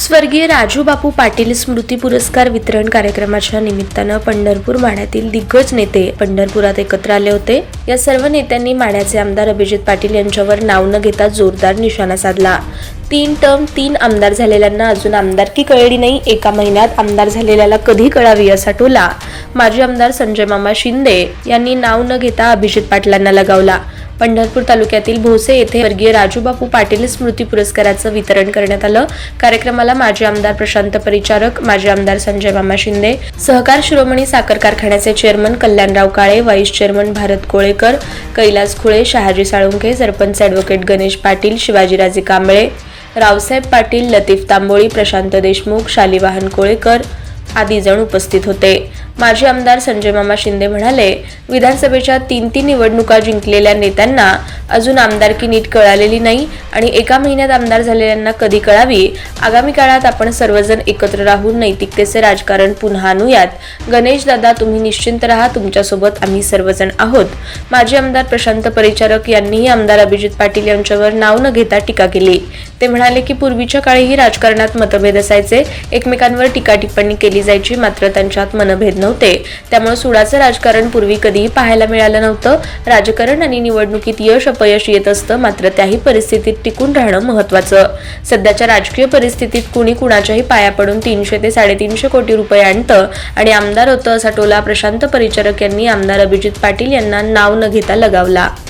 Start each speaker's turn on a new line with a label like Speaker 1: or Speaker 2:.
Speaker 1: स्वर्गीय राजू बापू पाटील स्मृती पुरस्कार वितरण कार्यक्रमाच्या निमित्तानं पंढरपूर माढ्यातील दिग्गज नेते पंढरपुरात एकत्र आले होते. या सर्व नेत्यांनी माढ्याचे आमदार अभिजित पाटील यांच्यावर नाव न घेता जोरदार निशाणा साधला. तीन टर्म तीन आमदार झालेल्यांना अजून आमदारकी कळली नाही. एका महिन्यात आमदार झालेल्याला कधी कळावी असा टोला माजी आमदार संजय मामा शिंदे यांनी नाव न घेता अभिजित पाटलांना लगावला. पंढरपूर तालुक्यातील भोसे येथे वर्गीय राजूबापू पाटील स्मृती पुरस्काराचं वितरण करण्यात आलं. कार्यक्रमाला माजी आमदार प्रशांत परिचारक माजी आमदार संजय मामा शिंदे सहकार शिरोमणी साखर कारखान्याचे chairman Kalyanrao Kale vice chairman Bharat Kolekar Kailas Khule Shahaji Salunkhe sarpanch advocate Ganesh Patil Shivajiraje Kamble Raosaheb Patil Latif Tamboli Prashant Deshmukh Shalivahan Kolekar आदी जण उपस्थित होते. माजी आमदार संजय मामा शिंदे म्हणाले विधानसभेच्या तीन तीन निवडणुका जिंकलेल्या नेत्यांना अजून आमदारकी नीट कळालेली नाही आणि एका महिन्यात आमदार झालेल्यांना कधी कळावी? आगामी काळात आपण सर्वजण एकत्र राहून नैतिकतेचे राजकारण पुन्हा आणूयात. गणेश दादा तुम्ही निश्चिंत राहा तुमच्यासोबत आम्ही सर्वजण आहोत. माजी आमदार प्रशांत परिचारक यांनीही आमदार अभिजित पाटील यांच्यावर नाव न घेता टीका केली. ते म्हणाले की पूर्वीच्या काळीही राजकारणात मतभेद असायचे. एकमेकांवर टीका टिप्पणी केली जायची मात्र त्यांच्यात मनभेद नव्हते. त्यामुळे सुडाचं राजकारण पूर्वी कधीही पाहायला मिळालं नव्हतं. राजकारण आणि निवडणुकीत यश अपयश येत असतं मात्र त्याही परिस्थितीत टिकून राहणं महत्वाचं सध्याच्या राजकीय परिस्थितीत कुणी कुणाच्याही पाया पडून तीनशे ते साडेतीनशे कोटी रुपये आणतं आणि आमदार होतं असा टोला प्रशांत परिचारक यांनी आमदार अभिजित पाटील यांना नाव न घेता लगावला.